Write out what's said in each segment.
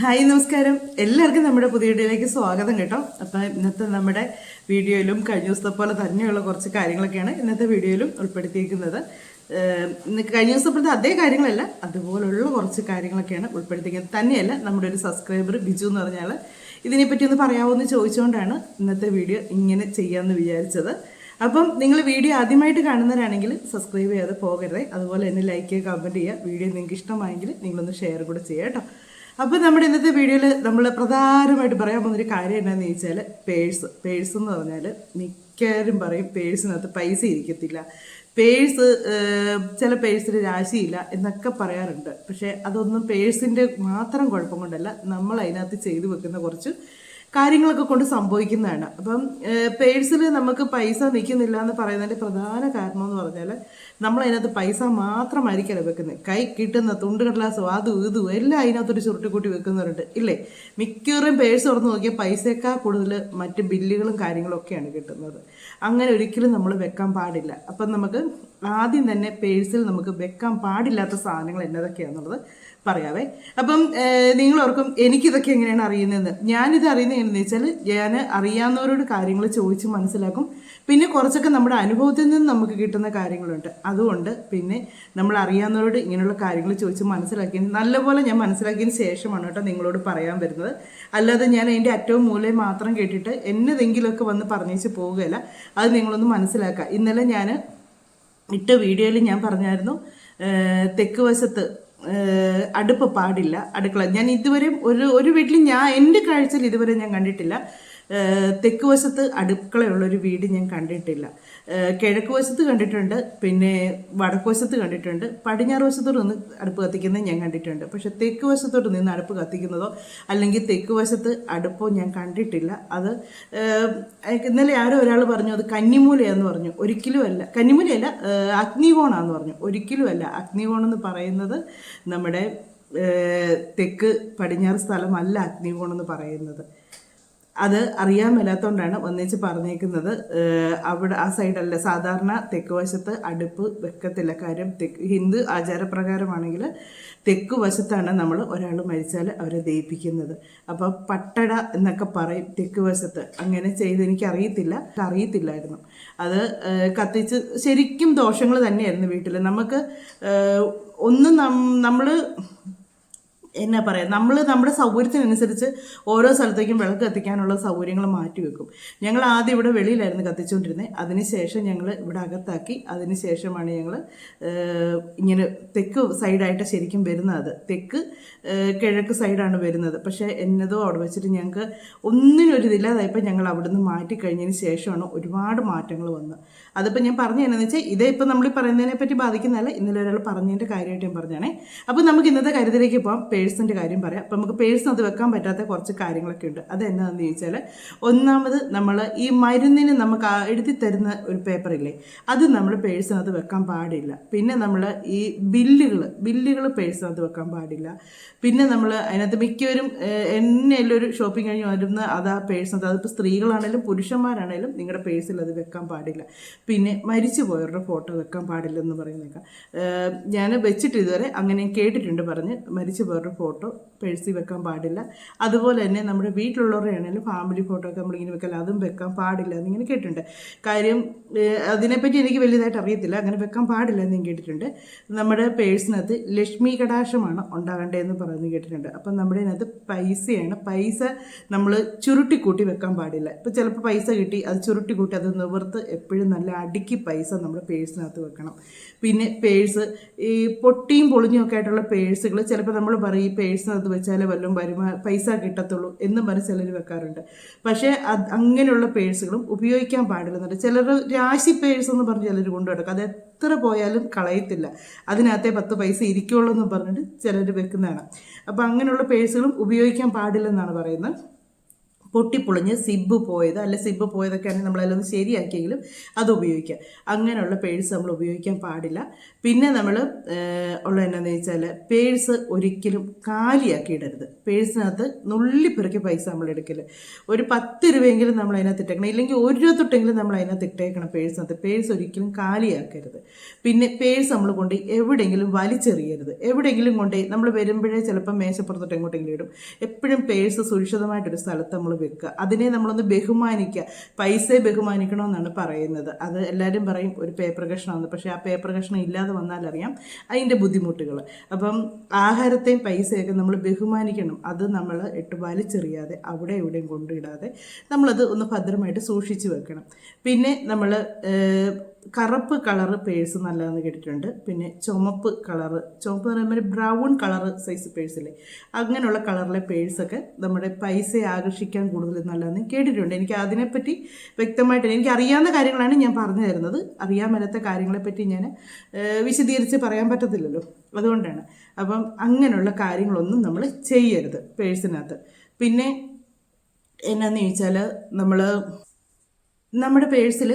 Hi നമസ്കാരം. എല്ലാവർക്കും നമ്മുടെ പുതിയ വീഡിയോയിലേക്ക് സ്വാഗതം കേട്ടോ. അപ്പം ഇന്നത്തെ നമ്മുടെ വീഡിയോയിലും കഴിഞ്ഞ ദിവസത്തെ പോലെ തന്നെയുള്ള കുറച്ച് കാര്യങ്ങളൊക്കെയാണ് ഇന്നത്തെ വീഡിയോയിലും ഉൾപ്പെടുത്തിയിരിക്കുന്നത്. കഴിഞ്ഞ ദിവസത്തെ അതേ കാര്യങ്ങളല്ല അതുപോലുള്ള കുറച്ച് കാര്യങ്ങളൊക്കെയാണ് ഉൾപ്പെടുത്തിയിരിക്കുന്നത്. തന്നെയല്ല നമ്മുടെ ഒരു സബ്സ്ക്രൈബർ ബിജു എന്ന് പറഞ്ഞാൽ ഇതിനെപ്പറ്റി ഒന്ന് പറയാമോ എന്ന് ചോദിച്ചുകൊണ്ടാണ് ഇന്നത്തെ വീഡിയോ ഇങ്ങനെ ചെയ്യാമെന്ന് വിചാരിച്ചത്. അപ്പം നിങ്ങൾ വീഡിയോ ആദ്യമായിട്ട് കാണുന്നവരാണെങ്കിൽ സബ്സ്ക്രൈബ് ചെയ്യാതെ പോകരുത്. അതുപോലെ തന്നെ ലൈക്ക് ചെയ്യുക കമന്റ് ചെയ്യുക. വീഡിയോ നിങ്ങൾക്ക് ഇഷ്ടമായെങ്കിൽ നിങ്ങളൊന്ന് ഷെയർ കൂടെ ചെയ്യുക കേട്ടോ. അപ്പോൾ നമ്മുടെ ഇന്നത്തെ വീഡിയോയിൽ നമ്മൾ പ്രധാനമായിട്ട് പറയാൻ പോകുന്നൊരു കാര്യം എന്താണെന്ന് ചോദിച്ചാൽ പേഴ്സ് പേഴ്സ് എന്ന് പറഞ്ഞാൽ മിക്കവരും പറയും പേഴ്സിനകത്ത് പൈസ ഇരിക്കത്തില്ല. പേഴ്സ് ചില പേഴ്സിൽ രാശിയില്ല എന്നൊക്കെ പറയാറുണ്ട്. പക്ഷേ അതൊന്നും പേഴ്സിന്റെ മാത്രം കുഴപ്പം കൊണ്ടല്ല നമ്മൾ അതിനകത്ത് ചെയ്തു വെക്കുന്ന കുറച്ച് കാര്യങ്ങളൊക്കെ കൊണ്ട് സംഭവിക്കുന്നതാണ്. അപ്പം പേഴ്സിൽ നമുക്ക് പൈസ നിൽക്കുന്നില്ല എന്ന് പറയുന്നതിന്റെ പ്രധാന കാരണം എന്ന് പറഞ്ഞാൽ നമ്മൾ അതിനകത്ത് പൈസ മാത്രമായിരിക്കല്ല വെക്കുന്നത് കൈ കിട്ടുന്ന തുണ്ട് കടലാസ് അതും ഇതും എല്ലാം അതിനകത്തൊരു ചുരുട്ടിക്കൂട്ടി വെക്കുന്നവരുണ്ട്. ഇല്ലേ? മിക്കവരും പേഴ്സ് തുറന്ന് നോക്കിയാൽ പൈസയേക്കാൾ കൂടുതൽ മറ്റ് ബില്ലുകളും കാര്യങ്ങളും ഒക്കെയാണ് കിട്ടുന്നത്. അങ്ങനെ ഒരിക്കലും നമ്മൾ വെക്കാൻ പാടില്ല. അപ്പം നമുക്ക് ആദ്യം തന്നെ പേഴ്സിൽ നമുക്ക് വെക്കാൻ പാടില്ലാത്ത സാധനങ്ങൾ എന്നതൊക്കെയാണെന്നുള്ളത് പറയാവേ. അപ്പം നിങ്ങൾ ഓർക്കും എനിക്കിതൊക്കെ എങ്ങനെയാണ് അറിയുന്നതെന്ന്. ഞാനിത് അറിയുന്നത് എങ്ങനെയെന്ന് വെച്ചാൽ ഞാൻ അറിയാവുന്നവരോട് കാര്യങ്ങൾ ചോദിച്ച് മനസ്സിലാക്കും. പിന്നെ കുറച്ചൊക്കെ നമ്മുടെ അനുഭവത്തിൽ നിന്ന് നമുക്ക് കിട്ടുന്ന കാര്യങ്ങളുണ്ട്. അതുകൊണ്ട് പിന്നെ നമ്മൾ അറിയാവുന്നവരോട് ഇങ്ങനെയുള്ള കാര്യങ്ങൾ ചോദിച്ച് മനസ്സിലാക്കി നല്ലപോലെ ഞാൻ മനസ്സിലാക്കിയതിന് ശേഷമാണ് കേട്ടോ നിങ്ങളോട് പറയാൻ വരുന്നത്. അല്ലാതെ ഞാൻ അതിന്റെ അറ്റവും മൂലയും മാത്രം കേട്ടിട്ട് എന്നതെങ്കിലുമൊക്കെ വന്ന് പറഞ്ഞേച്ച് പോവുകയില്ല. അത് നിങ്ങളൊന്ന് മനസ്സിലാക്കുക. ഇന്നലെ ഞാൻ ഇട്ട വീഡിയോയിൽ ഞാൻ പറഞ്ഞായിരുന്നു തെക്ക് വശത്ത് അടുപ്പ് പാടില്ല അടുക്കള. ഞാൻ ഇതുവരെയും ഒരു ഒരു വീട്ടിൽ ഞാൻ എന്റെ കാഴ്ചയിൽ ഇതുവരെ ഞാൻ കണ്ടിട്ടില്ല. തെക്ക് വശത്ത് അടുക്കളയുള്ളൊരു വീട് ഞാൻ കണ്ടിട്ടില്ല. കിഴക്ക് വശത്ത് കണ്ടിട്ടുണ്ട് പിന്നെ വടക്ക് വശത്ത് കണ്ടിട്ടുണ്ട് പടിഞ്ഞാറ് വശത്തോട്ട് നിന്ന് അടുപ്പ് കത്തിക്കുന്നത് ഞാൻ കണ്ടിട്ടുണ്ട്. പക്ഷെ തെക്ക് വശത്തോട്ട് നിന്ന് അടുപ്പ് കത്തിക്കുന്നതോ അല്ലെങ്കിൽ തെക്ക് വശത്ത് അടുപ്പോ ഞാൻ കണ്ടിട്ടില്ല. അത് ഇന്നലെ ആരോ ഒരാൾ പറഞ്ഞു അത് കന്നിമൂലയാന്ന് പറഞ്ഞു. ഒരിക്കലും അല്ല. കന്നിമൂലയല്ല അഗ്നികോണാന്ന് പറഞ്ഞു. ഒരിക്കലും അല്ല. അഗ്നികോണം എന്ന് പറയുന്നത് നമ്മുടെ തെക്ക് പടിഞ്ഞാറ് സ്ഥലമല്ല അഗ്നികോണം എന്ന് പറയുന്നത്. അത് അറിയാൻ മേലാത്തോണ്ടാണ് ഒന്നിച്ച് പറഞ്ഞേക്കുന്നത്. അവിടെ ആ സൈഡല്ല സാധാരണ തെക്ക് വശത്ത് അടുപ്പ് വെക്കത്തില്ല. കാര്യം തെക്ക് ഹിന്ദു ആചാരപ്രകാരമാണെങ്കിൽ തെക്ക് വശത്താണ് നമ്മൾ ഒരാൾ മരിച്ചാൽ അവരെ ദയിപ്പിക്കുന്നത് അപ്പോൾ പട്ടട എന്നൊക്കെ പറയും തെക്ക് വശത്ത്. അങ്ങനെ ചെയ്ത് എനിക്ക് അറിയത്തില്ല അറിയത്തില്ലായിരുന്നു. അത് കത്തിച്ച് ശരിക്കും ദോഷങ്ങൾ തന്നെയായിരുന്നു വീട്ടിൽ. നമുക്ക് ഒന്ന് നമ്മൾ എന്നാ പറയാ നമ്മൾ നമ്മുടെ സൗകര്യത്തിനനുസരിച്ച് ഓരോ സ്ഥലത്തേക്കും വിളക്ക് കത്തിക്കാനുള്ള സൗകര്യങ്ങൾ മാറ്റിവെക്കും ഞങ്ങൾ ആദ്യം ഇവിടെ വെളിയിലായിരുന്നു കത്തിച്ചുകൊണ്ടിരുന്നത് അതിനുശേഷം ഞങ്ങൾ ഇവിടെ അകത്താക്കി. അതിനുശേഷമാണ് ഞങ്ങൾ ഇങ്ങനെ തെക്ക് സൈഡായിട്ട് ശരിക്കും വരുന്നത് തെക്ക് കിഴക്ക് സൈഡാണ് വരുന്നത്. പക്ഷേ എന്നതോ അവിടെ വെച്ചിട്ട് ഞങ്ങൾക്ക് ഒന്നിനൊരു ഇതില്ലാതായപ്പോൾ ഞങ്ങൾ അവിടുന്ന് മാറ്റി കഴിഞ്ഞതിന് ശേഷമാണ് ഒരുപാട് മാറ്റങ്ങൾ വന്നത്. അതിപ്പോൾ ഞാൻ പറഞ്ഞു തന്നെ വെച്ചാൽ ഇതേ ഇപ്പം നമ്മൾ പറയുന്നതിനെ പറ്റി ബാധിക്കുന്നതല്ല ഇന്നലെ ഒരാൾ പറഞ്ഞതിന്റെ കാര്യമായിട്ട് ഞാൻ പറഞ്ഞാണേ. അപ്പോൾ നമുക്ക് ഇന്നത്തെ കാര്യത്തിലേക്ക് പോകാം പേഴ്സിന്റെ കാര്യം പറയാം. അപ്പോൾ നമുക്ക് പേഴ്സ് അത് വെക്കാൻ പറ്റാത്ത കുറച്ച് കാര്യങ്ങളൊക്കെ ഉണ്ട്. അത് എന്താണെന്ന് ചോദിച്ചാൽ ഒന്നാമത് നമ്മൾ ഈ മരുന്നിന് നമുക്ക് എഴുതി തരുന്ന ഒരു പേപ്പറില്ലേ അത് നമ്മൾ പേഴ്സിനകത്ത് വെക്കാൻ പാടില്ല. പിന്നെ നമ്മൾ ഈ ബില്ലുകൾ ബില്ലുകൾ പേഴ്സിനകത്ത് വെക്കാൻ പാടില്ല. പിന്നെ നമ്മൾ അതിനകത്ത് മിക്കവരും എന്നെല്ലാം ഒരു ഷോപ്പിംഗ് കഴിഞ്ഞ് വരുന്ന അതാ പേഴ്സിനകത്ത് അതിപ്പോൾ സ്ത്രീകളാണെങ്കിലും പുരുഷന്മാരാണെങ്കിലും നിങ്ങളുടെ പേഴ്സിൽ അത് വെക്കാൻ പാടില്ല. പിന്നെ മരിച്ചു പോയവരുടെ ഫോട്ടോ വെക്കാൻ പാടില്ലെന്ന് പറയുന്നേക്കാം. ഞാൻ വെച്ചിട്ട് ഇതുവരെ അങ്ങനെ കേട്ടിട്ടുണ്ട് പറഞ്ഞ് മരിച്ചു പോയവരുടെ ഫോട്ടോ പേഴ്സി വെക്കാൻ പാടില്ല. അതുപോലെ തന്നെ നമ്മുടെ വീട്ടിലുള്ളവരുടെ ആണെങ്കിലും ഫാമിലി ഫോട്ടോ ഒക്കെ നമ്മളിങ്ങനെ വെക്കാൻ അതും വെക്കാൻ പാടില്ല എന്നിങ്ങനെ കേട്ടിട്ടുണ്ട്. കാര്യം അതിനെപ്പറ്റി എനിക്ക് വലിയതായിട്ട് അറിയത്തില്ല. അങ്ങനെ വെക്കാൻ പാടില്ല എന്ന് കേട്ടിട്ടുണ്ട്. നമ്മുടെ പേഴ്സിനകത്ത് ലക്ഷ്മി കടാക്ഷമാണ് ഉണ്ടാകേണ്ടതെന്ന് പറയുന്നത് കേട്ടിട്ടുണ്ട്. അപ്പം നമ്മുടെ അതിനകത്ത് പൈസയാണ്. പൈസ നമ്മൾ ചുരുട്ടിക്കൂട്ടി വെക്കാൻ പാടില്ല. ഇപ്പം ചിലപ്പോൾ പൈസ കിട്ടി അത് ചുരുട്ടിക്കൂട്ടി അത് നിവർത്ത് എപ്പോഴും നല്ല അടുക്കി പൈസ നമ്മുടെ പേഴ്സിനകത്ത് വെക്കണം. പിന്നെ പേഴ്സ് ഈ പൊട്ടിയും പൊളിഞ്ഞും ഒക്കെ ആയിട്ടുള്ള പേഴ്സുകൾ ചിലപ്പോൾ നമ്മൾ പറയും ഈ പേഴ്സിനകത്ത് വെച്ചാലേ വല്ലതും വരുമാ പൈസ കിട്ടത്തുള്ളൂ എന്ന് പറഞ്ഞ് ചിലർ വെക്കാറുണ്ട്. പക്ഷേ അത് അങ്ങനെയുള്ള പേഴ്സുകളും ഉപയോഗിക്കാൻ പാടില്ലെന്നുണ്ട്. ചിലർ രാശി പേഴ്സ് എന്ന് പറഞ്ഞ് ചിലർ കൊണ്ടു കിടക്കും അത് എത്ര പോയാലും കളയത്തില്ല. അതിനകത്തെ പത്ത് പൈസ ഇരിക്കുള്ളൂ എന്ന് പറഞ്ഞിട്ട് ചിലർ വെക്കുന്നതാണ്. അപ്പോൾ അങ്ങനെയുള്ള പേഴ്സുകളും ഉപയോഗിക്കാൻ പാടില്ലെന്നാണ് പറയുന്നത്. പൊട്ടിപ്പൊളിഞ്ഞ് സിബ് പോയത് അല്ലെ സിബ് പോയതൊക്കെ ആണെങ്കിൽ നമ്മളതിലൊന്ന് ശരിയാക്കിയെങ്കിലും അത് ഉപയോഗിക്കുക അങ്ങനെയുള്ള പേഴ്സ് നമ്മൾ ഉപയോഗിക്കാൻ പാടില്ല. പിന്നെ നമ്മൾ ഉള്ള എന്നാന്ന് വെച്ചാൽ പേഴ്സ് ഒരിക്കലും കാലിയാക്കി ഇടരുത്. പേഴ്സിനകത്ത് നുള്ളിപ്പെറുക്കി പൈസ നമ്മൾ എടുക്കൽ. ഒരു പത്ത് രൂപയെങ്കിലും നമ്മൾ അതിനകത്ത് ഇട്ടേക്കണം. ഇല്ലെങ്കിൽ ഒരു രൂപ തൊട്ടെങ്കിലും നമ്മൾ അതിനകത്ത് ഇട്ടേക്കണം പേഴ്സിനകത്ത്. പേഴ്സ് ഒരിക്കലും കാലിയാക്കരുത്. പിന്നെ പേഴ്സ് നമ്മൾ കൊണ്ട് എവിടെയെങ്കിലും വലിച്ചെറിയരുത്. എവിടെയെങ്കിലും കൊണ്ട് നമ്മൾ വരുമ്പോഴേ ചിലപ്പോൾ മേശപ്പുറത്തോട്ട് എങ്ങോട്ടെങ്കിലും ഇടും. എപ്പോഴും പേഴ്സ് സുരക്ഷിതമായിട്ടൊരു സ്ഥലത്ത് നമ്മൾ വെക്കുക. അതിനെ നമ്മളൊന്ന് ബഹുമാനിക്കുക. പൈസയെ ബഹുമാനിക്കണമെന്നാണ് പറയുന്നത്. അത് എല്ലാവരും പറയും ഒരു പേപ്പർ കഷ്ണമാണ് പക്ഷേ ആ പേപ്പർ കഷ്ണം ഇല്ലാതെ വന്നാലറിയാം അതിന്റെ ബുദ്ധിമുട്ടുകൾ. അപ്പം ആഹാരത്തെയും പൈസയൊക്കെ നമ്മൾ ബഹുമാനിക്കണം. അത് നമ്മൾ എട്ട് വലിച്ചെറിയാതെ അവിടെ എവിടെയും കൊണ്ടിടാതെ നമ്മളത് ഒന്ന് ഭദ്രമായിട്ട് സൂക്ഷിച്ചു വെക്കണം. പിന്നെ നമ്മൾ കറുപ്പ് കളറ് പേഴ്സ് നല്ലതെന്ന് കേട്ടിട്ടുണ്ട്. പിന്നെ ചുമപ്പ് കളറ് ചുമപ്പ് എന്ന് പറയുമ്പോൾ ബ്രൗൺ കളറ് സൈസ് പേഴ്സില്ലേ അങ്ങനെയുള്ള കളറിലെ പേഴ്സൊക്കെ നമ്മുടെ പൈസയെ ആകർഷിക്കാൻ കൂടുതൽ നല്ലതെന്ന് കേട്ടിട്ടുണ്ട്. എനിക്ക് അതിനെപ്പറ്റി വ്യക്തമായിട്ട് എനിക്ക് അറിയാവുന്ന കാര്യങ്ങളാണ് ഞാൻ പറഞ്ഞു തരുന്നത്. അറിയാൻ മേലാത്ത കാര്യങ്ങളെപ്പറ്റി ഞാൻ വിശദീകരിച്ച് പറയാൻ പറ്റത്തില്ലല്ലോ. അതുകൊണ്ടാണ്. അപ്പം അങ്ങനെയുള്ള കാര്യങ്ങളൊന്നും നമ്മൾ ചെയ്യരുത് പേഴ്സിനകത്ത് പിന്നെ എന്നാന്ന് ചോദിച്ചാൽ നമ്മൾ നമ്മുടെ പേഴ്സിൽ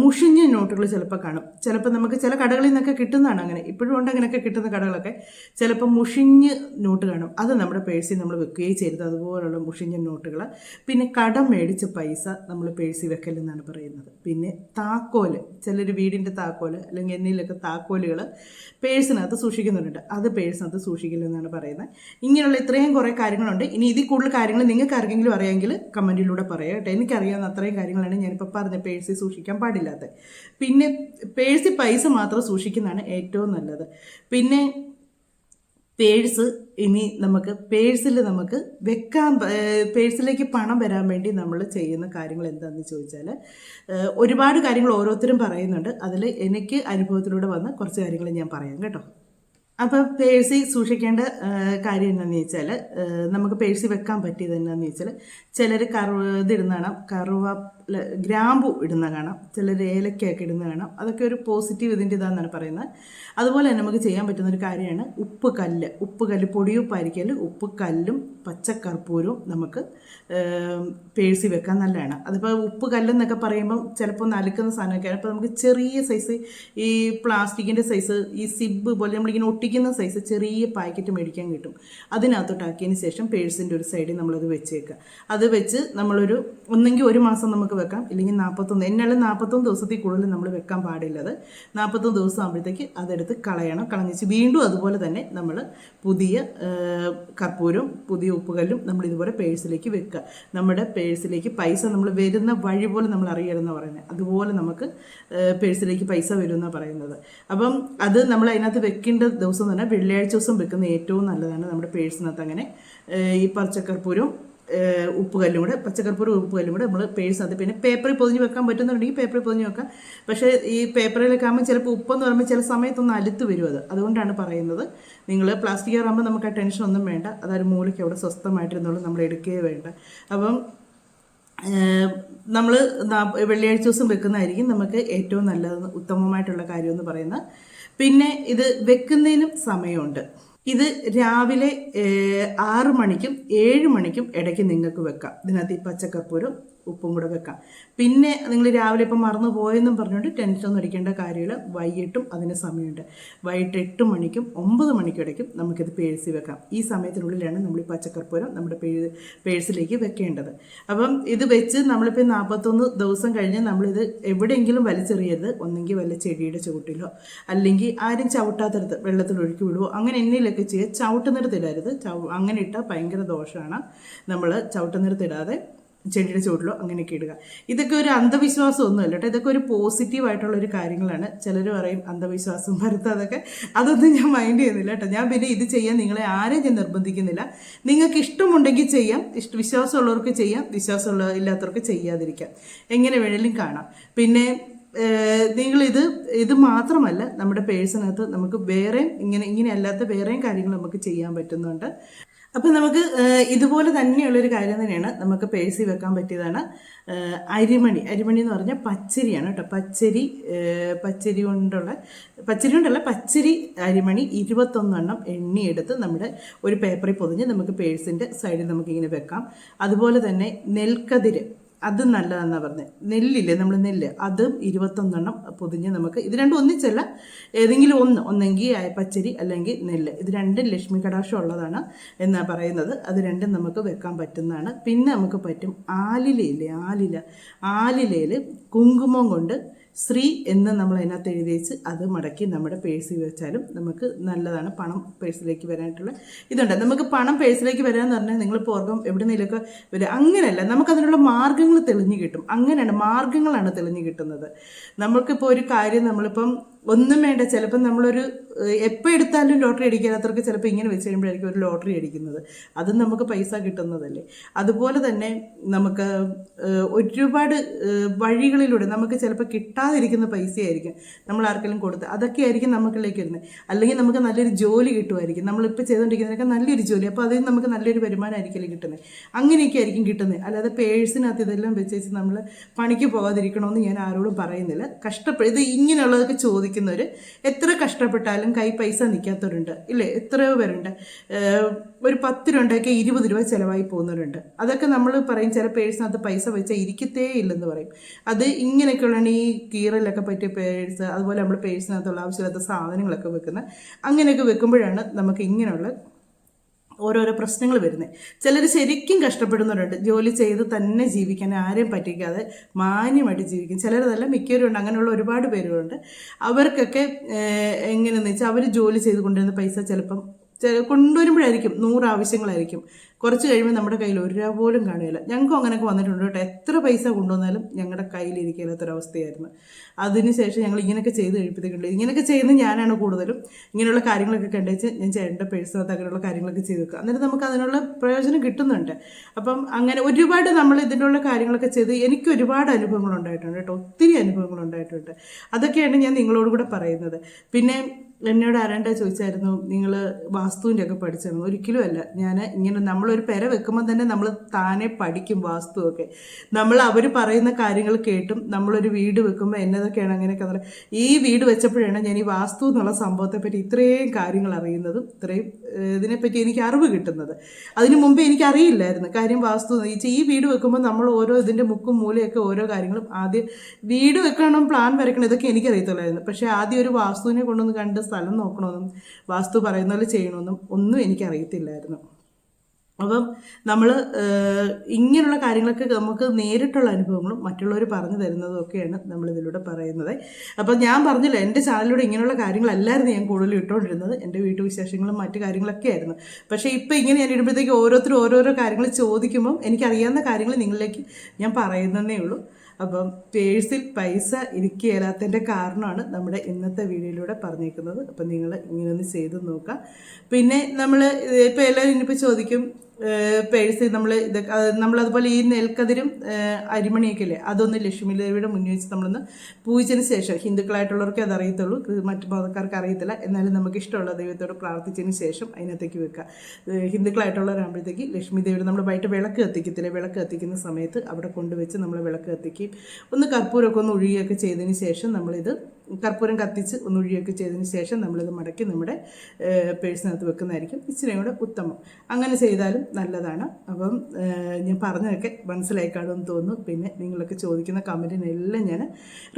മുഷിഞ്ഞ നോട്ടുകൾ ചിലപ്പോൾ കാണും. ചിലപ്പോൾ നമുക്ക് ചില കടകളിൽ നിന്നൊക്കെ കിട്ടുന്നതാണ് അങ്ങനെ. ഇപ്പോഴും ഉണ്ട് അങ്ങനെയൊക്കെ കിട്ടുന്ന കടകളൊക്കെ. ചിലപ്പോൾ മുഷിഞ്ഞ് നോട്ട് കാണും. അത് നമ്മുടെ പേഴ്സിൽ നമ്മൾ വെക്കുകയും ചെയ്യരുത്. അതുപോലുള്ള മുഷിഞ്ഞ നോട്ടുകൾ പിന്നെ കടം മേടിച്ച പൈസ നമ്മൾ പേഴ്സിൽ വെക്കലെന്നാണ് പറയുന്നത്. പിന്നെ താക്കോൽ ചിലർ വീടിന്റെ താക്കോൽ അല്ലെങ്കിൽ എന്തെങ്കിലുമൊക്കെ താക്കോലുകൾ പേഴ്സിനകത്ത് സൂക്ഷിക്കുന്നുണ്ട് അത് പേഴ്സിനകത്ത് സൂക്ഷിക്കില്ലെന്നാണ് പറയുന്നത്. ഇങ്ങനെയുള്ള ഇത്രയും കുറേ കാര്യങ്ങളുണ്ട്. ഇനി ഇതിൽ കൂടുതൽ കാര്യങ്ങൾ നിങ്ങൾക്ക് ആർക്കെങ്കിലും അറിയാമെങ്കിൽ കമന്റിലൂടെ പറയാം കേട്ടോ. എനിക്കറിയാവുന്ന അത്രയും കാര്യങ്ങളാണ് ഞാനിപ്പോൾ പറഞ്ഞ പേഴ്സി സൂക്ഷിക്കാൻ പാടില്ലാത്ത. പിന്നെ പേഴ്സി പൈസ മാത്രം സൂക്ഷിക്കുന്നതാണ് ഏറ്റവും നല്ലത്. പിന്നെ പേഴ്സ് ഇനി നമുക്ക് പേഴ്സിൽ നമുക്ക് വെക്കാൻ പേഴ്സിലേക്ക് പണം വരാൻ വേണ്ടി നമ്മൾ ചെയ്യുന്ന കാര്യങ്ങൾ എന്താണെന്ന് ചോദിച്ചാൽ ഒരുപാട് കാര്യങ്ങൾ ഓരോരുത്തരും പറയുന്നുണ്ട്. അതിൽ എനിക്ക് അനുഭവത്തിലൂടെ വന്ന കുറച്ച് കാര്യങ്ങൾ ഞാൻ പറയാം കേട്ടോ. അപ്പോൾ പേഴ്സി സൂക്ഷിക്കേണ്ട കാര്യം എന്താണെന്ന് വെച്ചാൽ നമുക്ക് പേഴ്സി വെക്കാൻ പറ്റിയത് എന്താണെന്ന് വെച്ചാൽ ചിലർ കറു ഇതിടുന്നതാണ്. കറുവ ഗ്രാമ്പു ഇടുന്ന കാണാം. ചിലർ ഏലക്കയൊക്കെ ഇടുന്ന കാണാം. അതൊക്കെ ഒരു പോസിറ്റീവ് ഇതിന്റെ ഇതാണെന്നാണ് പറയുന്നത്. അതുപോലെ തന്നെ നമുക്ക് ചെയ്യാൻ പറ്റുന്ന ഒരു കാര്യമാണ് ഉപ്പ് കല്ല്. ഉപ്പ് കല്ല് പൊടിയുപ്പായിരിക്കൽ ഉപ്പ് കല്ലും പച്ചക്കർപ്പൂരവും നമുക്ക് പേഴ്സി വെക്കാൻ നല്ലതാണ്. അതിപ്പോൾ ഉപ്പ് കല്ലെന്നൊക്കെ പറയുമ്പോൾ ചിലപ്പോൾ നലുക്കുന്ന സാധനമൊക്കെയാണ് അപ്പോൾ നമുക്ക് ചെറിയ സൈസ് ഈ പ്ലാസ്റ്റിക്കിന്റെ സൈസ് ഈ സിബ് പോലെ നമ്മളിങ്ങനെ ഒട്ടിക്കുന്ന സൈസ് ചെറിയ പാക്കറ്റ് മേടിക്കാൻ കിട്ടും. അതിനകത്തോട്ടാക്കിയതിന് ശേഷം പേഴ്സിന്റെ ഒരു സൈഡിൽ നമ്മളത് വെച്ചേക്കുക. അത് വെച്ച് നമ്മളൊരു ഒന്നെങ്കിൽ ഒരു മാസം നമുക്ക് വെക്കാം. ഇല്ലെങ്കിൽ നാൽപ്പത്തൊന്ന് എന്നാലും നാൽപ്പത്തൊന്ന് ദിവസത്തിൽ കൂടുതൽ നമ്മൾ വെക്കാൻ പാടില്ലത്. നാൽപ്പത്തൊന്ന് ദിവസം ആകുമ്പോഴത്തേക്ക് അതെടുത്ത് കളയണം. കളഞ്ഞിച്ച് വീണ്ടും അതുപോലെ തന്നെ നമ്മൾ പുതിയ കർപ്പൂരും പുതിയ ഉപ്പുകല്ലും നമ്മൾ ഇതുപോലെ പേഴ്സിലേക്ക് വെക്കുക. നമ്മുടെ പേഴ്സിലേക്ക് പൈസ നമ്മൾ വരുന്ന വഴി പോലെ നമ്മൾ അറിയരുതെന്ന് പറയുന്നത്. അതുപോലെ നമുക്ക് പേഴ്സിലേക്ക് പൈസ വരുമെന്ന് പറയുന്നത്. അപ്പം അത് നമ്മൾ അതിനകത്ത് വെക്കേണ്ട ദിവസം തന്നെ വെള്ളിയാഴ്ച ദിവസം വെക്കുന്ന ഏറ്റവും നല്ലതാണ് നമ്മുടെ പേഴ്സിനകത്ത് അങ്ങനെ ഈ പച്ചക്കർപ്പൂരും ഉപ്പുകല്ലും കൂടെ പച്ചക്കർപ്പൂരം ഉപ്പുകല്ലും കൂടെ നമ്മൾ പേഴ്സിനകത്ത് പിന്നെ പേപ്പറിൽ പൊതിഞ്ഞ് വെക്കാൻ പറ്റുന്നുണ്ടെങ്കിൽ പേപ്പറിൽ പൊതിഞ്ഞ് വെക്കാം. പക്ഷേ ഈ പേപ്പറിലൊക്കെ ആകുമ്പോൾ ചിലപ്പോൾ ഉപ്പെന്ന് പറയുമ്പോൾ ചില സമയത്തൊന്ന് അലുത്ത് വരും അത്. അതുകൊണ്ടാണ് പറയുന്നത്. നിങ്ങൾ പ്ലാസ്റ്റിക് ആകുമ്പോൾ നമുക്ക് ആ ടെൻഷൻ ഒന്നും വേണ്ട. അതൊരു മൂലയ്ക്ക് അവിടെ സ്വസ്ഥമായിട്ടിരുന്നുള്ളൂ നമ്മൾ എടുക്കുകയേ വേണ്ട. അപ്പം നമ്മൾ വെള്ളിയാഴ്ച ദിവസം വെക്കുന്നതായിരിക്കും നമുക്ക് ഏറ്റവും നല്ലത് ഉത്തമമായിട്ടുള്ള കാര്യമെന്ന് പറയുന്നത്. പിന്നെ ഇത് വെക്കുന്നതിനും സമയമുണ്ട്. ഇത് രാവിലെ ആറ് മണിക്കും ഏഴ് മണിക്കും ഇടയ്ക്ക് നിങ്ങൾക്ക് വെക്കാം. ഇതിനകത്ത് ഈ പച്ചക്കർപ്പൂരം ഉപ്പും കൂടെ വെക്കാം. പിന്നെ നിങ്ങൾ രാവിലെ ഇപ്പം മറന്നു പോയെന്നും പറഞ്ഞുകൊണ്ട് ടെൻഷനൊന്നും അടിക്കേണ്ട കാര്യമില്ല. വൈകിട്ടും അതിന് സമയമുണ്ട്. വൈകിട്ട് എട്ട് മണിക്കും ഒമ്പത് മണിക്കും ഇടയ്ക്കും നമുക്കിത് പേഴ്സി വെക്കാം. ഈ സമയത്തിനുള്ളിലാണ് നമ്മൾ ഈ പച്ചക്കർപ്പൂരം നമ്മുടെ പേഴ് പേഴ്സിലേക്ക് വെക്കേണ്ടത്. അപ്പം ഇത് വെച്ച് നമ്മളിപ്പോൾ നാൽപ്പത്തൊന്ന് ദിവസം കഴിഞ്ഞ് നമ്മളിത് എവിടെയെങ്കിലും വലിച്ചെറിയരുത്. ഒന്നെങ്കിൽ വല്ല ചെടിയുടെ ചുവട്ടിലോ അല്ലെങ്കിൽ ആരും ചവിട്ടാത്തടത്ത് വെള്ളത്തിൽ ഒഴുക്കി വിടുവോ അങ്ങനെ എന്നിലൊക്കെ ചെയ്യുക ചവിട്ടുന്നിടത്തിടരുത് ചവ് അങ്ങനെ ഇട്ടാൽ ഭയങ്കര ദോഷമാണ്. നമ്മൾ ചവിട്ടുന്നിടത്തിടാതെ ചെടിയുടെ ചുവട്ടിലോ അങ്ങനെയൊക്കെ ഇടുക. ഇതൊക്കെ ഒരു അന്ധവിശ്വാസം ഒന്നുമല്ല കേട്ടോ. ഇതൊക്കെ ഒരു പോസിറ്റീവ് ആയിട്ടുള്ള ഒരു കാര്യങ്ങളാണ്. ചിലർ പറയും അന്ധവിശ്വാസം വരുത്താതൊക്കെ അതൊന്നും ഞാൻ മൈൻഡ് ചെയ്യുന്നില്ല കേട്ടോ. ഞാൻ പിന്നെ ഇത് ചെയ്യാൻ നിങ്ങളെ ആരെയും ഞാൻ നിർബന്ധിക്കുന്നില്ല. നിങ്ങൾക്ക് ഇഷ്ടമുണ്ടെങ്കിൽ ചെയ്യാം. ഇഷ്ട വിശ്വാസമുള്ളവർക്ക് ചെയ്യാം. വിശ്വാസമുള്ള ഇല്ലാത്തവർക്ക് ചെയ്യാതിരിക്കാം. എങ്ങനെ വേണേലും കാണാം. പിന്നെ നിങ്ങളിത് ഇത് ഇത് മാത്രമല്ല നമ്മുടെ പേഴ്സിനകത്ത് നമുക്ക് വേറെയും ഇങ്ങനെ ഇങ്ങനെ അല്ലാത്ത വേറെയും കാര്യങ്ങൾ നമുക്ക് ചെയ്യാൻ പറ്റുന്നുണ്ട്. അപ്പം നമുക്ക് ഇതുപോലെ തന്നെയുള്ളൊരു കാര്യം തന്നെയാണ് നമുക്ക് പേഴ്സി വെക്കാൻ പറ്റിയതാണ്. അരിമണി. അരിമണി എന്ന് പറഞ്ഞാൽ പച്ചരിയാണ് കേട്ടോ. പച്ചരി പച്ചരി കൊണ്ടുള്ള പച്ചരി കൊണ്ടുള്ള പച്ചരി അരിമണി ഇരുപത്തൊന്നെണ്ണം എണ്ണിയെടുത്ത് നമ്മുടെ ഒരു പേപ്പറിൽ പൊതിഞ്ഞ് നമുക്ക് പേഴ്സിന്റെ സൈഡിൽ നമുക്കിങ്ങനെ വെക്കാം. അതുപോലെ തന്നെ നെൽക്കതിര്. അത് നല്ലതെന്നാണ് പറഞ്ഞത് നെല്ലില്ലേ നമ്മൾ നെല്ല്? അതും ഇരുപത്തൊന്നെണ്ണം പൊതിഞ്ഞ് നമുക്ക് ഇത് രണ്ടും ഒന്നിച്ചല്ല. ഏതെങ്കിലും ഒന്ന് ഒന്നെങ്കിൽ പച്ചരി അല്ലെങ്കിൽ നെല്ല്. ഇത് രണ്ടും ലക്ഷ്മി കടാക്ഷം ഉള്ളതാണ് എന്നാണ് പറയുന്നത്. അത് രണ്ടും നമുക്ക് വെക്കാൻ പറ്റുന്നതാണ്. പിന്നെ നമുക്ക് പറ്റും ആലിലയില്ലേ? ആലില. ആലിലയിൽ കുങ്കുമം കൊണ്ട് ശ്രീ എന്ന് നമ്മൾ അതിനകത്ത് എഴുതി വെച്ച് അത് മടക്കി നമ്മുടെ പേഴ്സിൽ വെച്ചാലും നമുക്ക് നല്ലതാണ് പണം പേഴ്സിലേക്ക് വരാനായിട്ടുള്ള ഇതുണ്ട്. നമുക്ക് പണം പേഴ്സിലേക്ക് വരാൻ എന്ന് പറഞ്ഞാൽ നിങ്ങൾ പൂർവം എവിടെ നിന്നൊക്കെ വരിക അങ്ങനെയല്ല നമുക്കതിനുള്ള മാർഗങ്ങൾ തെളിഞ്ഞു കിട്ടും. അങ്ങനെയാണ് മാർഗങ്ങളാണ് തെളിഞ്ഞു കിട്ടുന്നത്. നമുക്കിപ്പോൾ ഒരു കാര്യം നമ്മളിപ്പം ഒന്നും വേണ്ട. ചിലപ്പം നമ്മളൊരു എപ്പോൾ എടുത്താലും ലോട്ടറി അടിക്കാത്തവർക്ക് ചിലപ്പോൾ ഇങ്ങനെ വെച്ച് കഴിയുമ്പോഴായിരിക്കും ഒരു ലോട്ടറി അടിക്കുന്നത്. അതും നമുക്ക് പൈസ കിട്ടുന്നതല്ലേ. അതുപോലെ തന്നെ നമുക്ക് ഒരുപാട് വഴികളിലൂടെ നമുക്ക് ചിലപ്പോൾ കിട്ടാതിരിക്കുന്ന പൈസയായിരിക്കും നമ്മൾ ആർക്കെങ്കിലും കൊടുത്ത്. അതൊക്കെ ആയിരിക്കും നമുക്കിലേക്ക് വരുന്നത്. അല്ലെങ്കിൽ നമുക്ക് നല്ലൊരു ജോലി കിട്ടുമായിരിക്കും. നമ്മളിപ്പോൾ ചെയ്തുകൊണ്ടിരിക്കുന്നതൊക്കെ നല്ലൊരു ജോലി. അപ്പോൾ അതിൽ നമുക്ക് നല്ലൊരു വരുമാനമായിരിക്കും കിട്ടുന്നത്? അങ്ങനെയൊക്കെ ആയിരിക്കും കിട്ടുന്നത്. അല്ലാതെ പേഴ്സിനകത്ത് ഇതെല്ലാം വെച്ച് നമ്മൾ പണിക്ക് പോകാതിരിക്കണമെന്ന് ഞാൻ ആരോടും പറയുന്നില്ല. കഷ്ടപ്പെട്ട് ഇത് ഇങ്ങനെയുള്ളതൊക്കെ ചോദിക്കുന്നവർ എത്ര കഷ്ടപ്പെട്ടാലും കൈ പൈസ നിൽക്കാത്തവരുണ്ട് ഇല്ലേ? എത്രയോ പേരുണ്ട്. ഒരു പത്ത് രൂപയൊക്കെ ഇരുപത് രൂപ ചിലവായി പോകുന്നവരുണ്ട്. അതൊക്കെ നമ്മൾ പറയും ചില പേഴ്സിനകത്ത് പൈസ വെച്ചാൽ ഇരിക്കത്തേ ഇല്ലെന്ന് പറയും. അത് ഇങ്ങനെയൊക്കെയുള്ള ഈ കീറലൊക്കെ പറ്റിയ പേഴ്സ് അതുപോലെ നമ്മൾ പേഴ്സിനകത്തുള്ള ആവശ്യമില്ലാത്ത സാധനങ്ങളൊക്കെ വെക്കുന്ന. അങ്ങനെയൊക്കെ വെക്കുമ്പോഴാണ് നമുക്ക് ഇങ്ങനെയുള്ള ഓരോരോ പ്രശ്നങ്ങൾ വരുന്നത് ചിലർ ശരിക്കും കഷ്ടപ്പെടുന്നവരുണ്ട്. ജോലി ചെയ്ത് തന്നെ ജീവിക്കാൻ ആരെയും പറ്റിക്കാതെ മാന്യമായിട്ട് ജീവിക്കും. ചിലരതല്ല മിക്കവരും ഉണ്ട് അങ്ങനെയുള്ള ഒരുപാട് പേരുണ്ട് അവർക്കൊക്കെ എങ്ങനെയെന്ന് വെച്ചാൽ അവർ ജോലി ചെയ്ത് കൊണ്ടുവരുന്ന പൈസ ചിലപ്പം കൊണ്ടുവരുമ്പോഴായിരിക്കും നൂറ് ആവശ്യങ്ങളായിരിക്കും. കുറച്ച് കഴിയുമ്പോൾ നമ്മുടെ കയ്യിൽ ഒരു രൂപ പോലും കാണുകയില്ല. ഞങ്ങൾക്കും അങ്ങനെയൊക്കെ വന്നിട്ടുണ്ട് കേട്ടോ. എത്ര പൈസ കൊണ്ടുവന്നാലും ഞങ്ങളുടെ കയ്യിലിരിക്കാത്തൊരവസ്ഥയായിരുന്നു അതിനുശേഷം ഞങ്ങൾ ഇങ്ങനെയൊക്കെ ചെയ്ത് കഴിപ്പിക്കുന്നുണ്ട് ഇങ്ങനെയൊക്കെ ചെയ്യുന്നത് ഞാനാണ് കൂടുതലും. ഇങ്ങനെയുള്ള കാര്യങ്ങളൊക്കെ കണ്ടേച്ച് ഞാൻ ചേട്ടന്റെ പേഴ്സിനകത്ത് അങ്ങനെയുള്ള കാര്യങ്ങളൊക്കെ ചെയ്ത് വെക്കുക എന്നിട്ട് നമുക്ക് അതിനുള്ള പ്രയോജനം കിട്ടുന്നുണ്ട്. അപ്പം അങ്ങനെ ഒരുപാട് നമ്മൾ ഇതിനുള്ള കാര്യങ്ങളൊക്കെ ചെയ്ത് എനിക്ക് ഒരുപാട് അനുഭവങ്ങൾ ഉണ്ടായിട്ടുണ്ട് കേട്ടോ. ഒത്തിരി അനുഭവങ്ങൾ ഉണ്ടായിട്ടുണ്ട് അതൊക്കെയാണ് ഞാൻ നിങ്ങളോട് കൂടെ പറയുന്നത്. പിന്നെ എന്നോട് ആരാണ്ട ചോദിച്ചായിരുന്നു നിങ്ങൾ വാസ്തുവിന്റെ ഒക്കെ പഠിച്ചായിരുന്നു ഒരിക്കലും അല്ല. ഞാൻ ഇങ്ങനെ നമ്മളൊരു പെര വെക്കുമ്പോൾ തന്നെ നമ്മൾ താനെ പഠിക്കും വാസ്തുവൊക്കെ. നമ്മൾ അവർ പറയുന്ന കാര്യങ്ങൾ കേട്ടും നമ്മളൊരു വീട് വെക്കുമ്പോൾ എന്നതൊക്കെയാണ് അങ്ങനെയൊക്കെ പറയുക ഈ വീട് വെച്ചപ്പോഴാണ് ഞാൻ ഈ വാസ്തു എന്നുള്ള സംഭവത്തെ പറ്റി ഇത്രയും കാര്യങ്ങൾ അറിയുന്നതും ഇത്രയും ഇതിനെപ്പറ്റി എനിക്ക് അറിവ് കിട്ടുന്നത്. അതിനു മുമ്പേ എനിക്ക് അറിയില്ലായിരുന്നു കാര്യം വാസ്തു എന്ന് ഈ വീട് വെക്കുമ്പോൾ നമ്മൾ ഓരോ ഇതിന്റെ മുക്കും മൂലയൊക്കെ ഓരോ കാര്യങ്ങളും ആദ്യം വീട് വെക്കണം പ്ലാൻ വരയ്ക്കണം ഇതൊക്കെ എനിക്കറിയത്തുള്ളായിരുന്നു പക്ഷേ ആദ്യം ഒരു വാസ്തുവിനെ കൊണ്ടൊന്ന് കണ്ട് സ്ഥലം നോക്കണമെന്നും വാസ്തു പറയുന്ന പോലെ ചെയ്യണമെന്നും ഒന്നും എനിക്കറിയത്തില്ലായിരുന്നു. അപ്പം നമ്മൾ ഇങ്ങനെയുള്ള കാര്യങ്ങളൊക്കെ നമുക്ക് നേരിട്ടുള്ള അനുഭവങ്ങളും മറ്റുള്ളവർ പറഞ്ഞു തരുന്നതും ഒക്കെയാണ് നമ്മളിതിലൂടെ പറയുന്നത്. അപ്പം ഞാൻ പറഞ്ഞില്ല എന്റെ ചാനലിലൂടെ ഇങ്ങനെയുള്ള കാര്യങ്ങളല്ലായിരുന്നു ഞാൻ കൂടുതൽ ഇട്ടുകൊണ്ടിരുന്നത് എന്റെ വീട്ടുവിശേഷങ്ങളും മറ്റു കാര്യങ്ങളൊക്കെ ആയിരുന്നു. പക്ഷേ ഇപ്പം ഇങ്ങനെ ഞാൻ ഇടുമ്പോഴത്തേക്ക് ഓരോരുത്തരും ഓരോരോ കാര്യങ്ങൾ ചോദിക്കുമ്പം എനിക്കറിയാവുന്ന കാര്യങ്ങൾ നിങ്ങളിലേക്ക് ഞാൻ പറയുന്നതേ ഉള്ളൂ. അപ്പം പേഴ്സിൽ പൈസ ഇരിക്കുകയില്ലാത്തതിന്റെ കാരണമാണ് നമ്മുടെ ഇന്നത്തെ വീഡിയോയിലൂടെ പറഞ്ഞേക്കുന്നത്. അപ്പം നിങ്ങൾ ഇങ്ങനെയൊന്ന് ചെയ്ത് നോക്കുക. പിന്നെ നമ്മൾ ഇപ്പോൾ എല്ലാവരും ഇനിയിപ്പോൾ ചോദിക്കും പേഴ്സ് നമ്മൾ ഇത് നമ്മളതുപോലെ ഈ നെൽക്കതിരും അരിമണിയൊക്കെ ഇല്ലേ അതൊന്ന് ലക്ഷ്മി ദേവിയുടെ മുന്നിൽ വെച്ച് നമ്മളൊന്ന് പൂജിച്ചതിന് ശേഷം ഹിന്ദുക്കളായിട്ടുള്ളവർക്കേ അത് അറിയത്തുള്ളൂ മറ്റു മതക്കാർക്ക് അറിയത്തില്ല എന്നാലും നമുക്ക് ഇഷ്ടമുള്ള ദൈവത്തോട് പ്രാർത്ഥിച്ചതിന് ശേഷം അതിനകത്തേക്ക് വെക്കുക. ഹിന്ദുക്കളായിട്ടുള്ളവരാകുമ്പോഴത്തേക്ക് ലക്ഷ്മി ദേവിയുടെ നമ്മൾ വൈകിട്ട് വിളക്ക് കത്തിക്കത്തില്ല വിളക്ക് കത്തിക്കുന്ന സമയത്ത് അവിടെ കൊണ്ടുവച്ച് നമ്മൾ വിളക്ക് കത്തിക്കുകയും ഒന്ന് കർപ്പൂരമൊക്കെ ഒന്ന് ഒഴിയുകയൊക്കെ ചെയ്തതിന് ശേഷം നമ്മളിത് കർപ്പൂരം കത്തിച്ച് ഒന്ന് ഒഴിയൊക്കെ ചെയ്തതിന് ശേഷം നമ്മളിത് മടക്കി നമ്മുടെ പേഴ്സിനകത്ത് വെക്കുന്നതായിരിക്കും. ഇച്ചിരി കൂടെ ഉത്തമം. അങ്ങനെ ചെയ്താലും നല്ലതാണ്. അപ്പം ഞാൻ പറഞ്ഞതൊക്കെ മനസ്സിലായി കാണുമെന്ന് തോന്നുന്നു. പിന്നെ നിങ്ങളൊക്കെ ചോദിക്കുന്ന കമന്റിനെല്ലാം ഞാൻ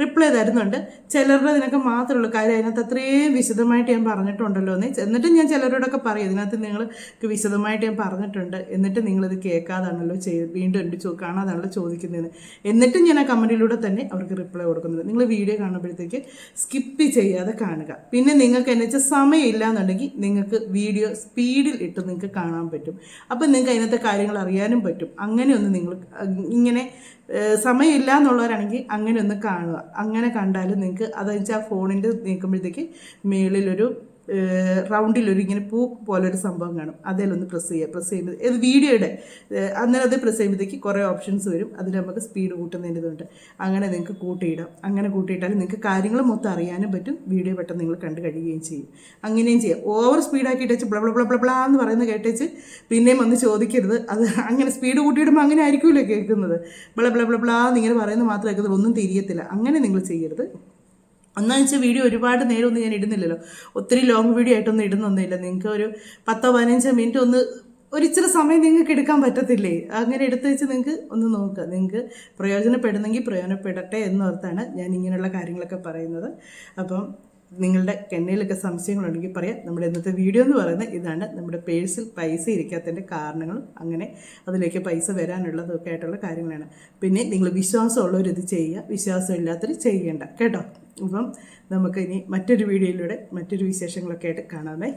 റിപ്ലൈ തരുന്നുണ്ട്. ചിലരുടെ ഇതിനൊക്കെ മാത്രമേ ഉള്ളൂ. കാര്യം അതിനകത്ത് അത്രയും വിശദമായിട്ട് ഞാൻ പറഞ്ഞിട്ടുണ്ടല്ലോ എന്ന്. എന്നിട്ടും ഞാൻ ചിലരോടൊക്കെ പറയും ഇതിനകത്ത് നിങ്ങൾക്ക് വിശദമായിട്ട് ഞാൻ പറഞ്ഞിട്ടുണ്ട്. എന്നിട്ട് നിങ്ങളിത് കേൾക്കാതാണല്ലോ ചെയ്ത് വീണ്ടും എന്റെ ചോ കാണാതാണല്ലോ ചോദിക്കുന്നതെന്ന്. എന്നിട്ടും ഞാൻ ആ കമന്റിലൂടെ തന്നെ അവർക്ക് റിപ്ലൈ കൊടുക്കുന്നുണ്ട്. നിങ്ങൾ വീഡിയോ കാണുമ്പോഴത്തേക്ക് സ്കിപ്പ് ചെയ്യാതെ കാണുക. പിന്നെ നിങ്ങൾക്ക് എന്നു വെച്ചാൽ സമയമില്ല എന്നുണ്ടെങ്കിൽ നിങ്ങൾക്ക് വീഡിയോ സ്പീഡിൽ ഇട്ട് നിങ്ങൾക്ക് കാണാൻ പറ്റും. അപ്പം നിങ്ങൾക്ക് അതിനകത്തെ കാര്യങ്ങൾ അറിയാനും പറ്റും. അങ്ങനെ ഒന്ന് നിങ്ങൾ ഇങ്ങനെ സമയമില്ല എന്നുള്ളവരാണെങ്കിൽ അങ്ങനെ ഒന്ന് കാണുക. അങ്ങനെ കണ്ടാലും നിങ്ങൾക്ക് അതെന്ന് വെച്ചാൽ ഫോണിന്റെ നീക്കുമ്പോഴത്തേക്ക് മേളിലൊരു റൗണ്ടിൽ ഒരു ഇങ്ങനെ പൂ പോലെ ഒരു സംഭവം കാണും. അതിലൊന്ന് പ്രസ് ചെയ്യുക. പ്രസ് ചെയ്യുമ്പോൾ ഇത് വീഡിയോയുടെ അന്നേരം അത് പ്രസ് ചെയ്യുമ്പോഴത്തേക്ക് കുറേ ഓപ്ഷൻസ് വരും. അതിൽ നമുക്ക് സ്പീഡ് കൂട്ടുന്നതിന്റെ ഇതുണ്ട് അങ്ങനെ നിങ്ങൾക്ക് കൂട്ടിയിടാം. അങ്ങനെ കൂട്ടിയിട്ടാൽ നിങ്ങൾക്ക് കാര്യങ്ങൾ മൊത്തം അറിയാനും പറ്റും. വീഡിയോ പെട്ടെന്ന് നിങ്ങൾ കണ്ടു കഴിയുകയും ചെയ്യും. അങ്ങനെയും ചെയ്യാം. ഓവർ സ്പീഡാക്കിയിട്ട് വെച്ച് ബ്ല ബ്ല ബ്ല എന്ന് പറയുന്നത് കേട്ടേച്ച് പിന്നെയും വന്ന് ചോദിക്കരുത്. അത് അങ്ങനെ സ്പീഡ് കൂട്ടിയിടുമ്പോൾ അങ്ങനെ ആയിരിക്കുമല്ലോ കേൾക്കുന്നത്. ബ്ല ബ്ല ബ്ല ബ്ലാ എന്നിങ്ങനെ പറയുന്നത് മാത്രമേ കേൾക്കുന്നത് ഒന്നും തിരിയത്തില്ല. അങ്ങനെ നിങ്ങൾ ചെയ്യരുത്. ഒന്നാന്ന് വെച്ചാൽ വീഡിയോ ഒരുപാട് നേരം ഒന്നും ഞാൻ ഇടുന്നില്ലല്ലോ. ഒത്തിരി ലോങ് വീഡിയോ ആയിട്ടൊന്നും ഇടുന്നൊന്നുമില്ല. നിങ്ങൾക്ക് ഒരു പത്തോ പതിനഞ്ചോ മിനിറ്റ് ഒന്ന് ഒരു ഇച്ചിരി സമയം നിങ്ങൾക്ക് എടുക്കാൻ പറ്റത്തില്ലേ? അങ്ങനെ എടുത്തു വെച്ച് നിങ്ങൾക്ക് ഒന്ന് നോക്കുക നിങ്ങൾക്ക് പ്രയോജനപ്പെടുന്നെങ്കിൽ പ്രയോജനപ്പെടട്ടെ എന്നോർത്താണ് ഞാൻ ഇങ്ങനെയുള്ള കാര്യങ്ങളൊക്കെ പറയുന്നത്. അപ്പം നിങ്ങളുടെ കെണ്ണയിലൊക്കെ സംശയങ്ങളുണ്ടെങ്കിൽ പറയാം. നമ്മുടെ ഇന്നത്തെ വീഡിയോ എന്ന് പറയുന്നത് ഇതാണ്. നമ്മുടെ പേഴ്സിൽ പൈസ ഇരിക്കാത്തതിന്റെ കാരണങ്ങളും അങ്ങനെ അതിലേക്ക് പൈസ വരാനുള്ളതൊക്കെ ആയിട്ടുള്ള കാര്യങ്ങളാണ്. പിന്നെ നിങ്ങൾ വിശ്വാസമുള്ളവർ ഇത് ചെയ്യുക. വിശ്വാസമില്ലാത്തവർ ചെയ്യേണ്ട. കേട്ടോ? അപ്പം നമുക്ക് ഇനി മറ്റൊരു വീഡിയോയിലൂടെ മറ്റൊരു വിശേഷങ്ങളൊക്കെ ആയിട്ട് കാണാമേ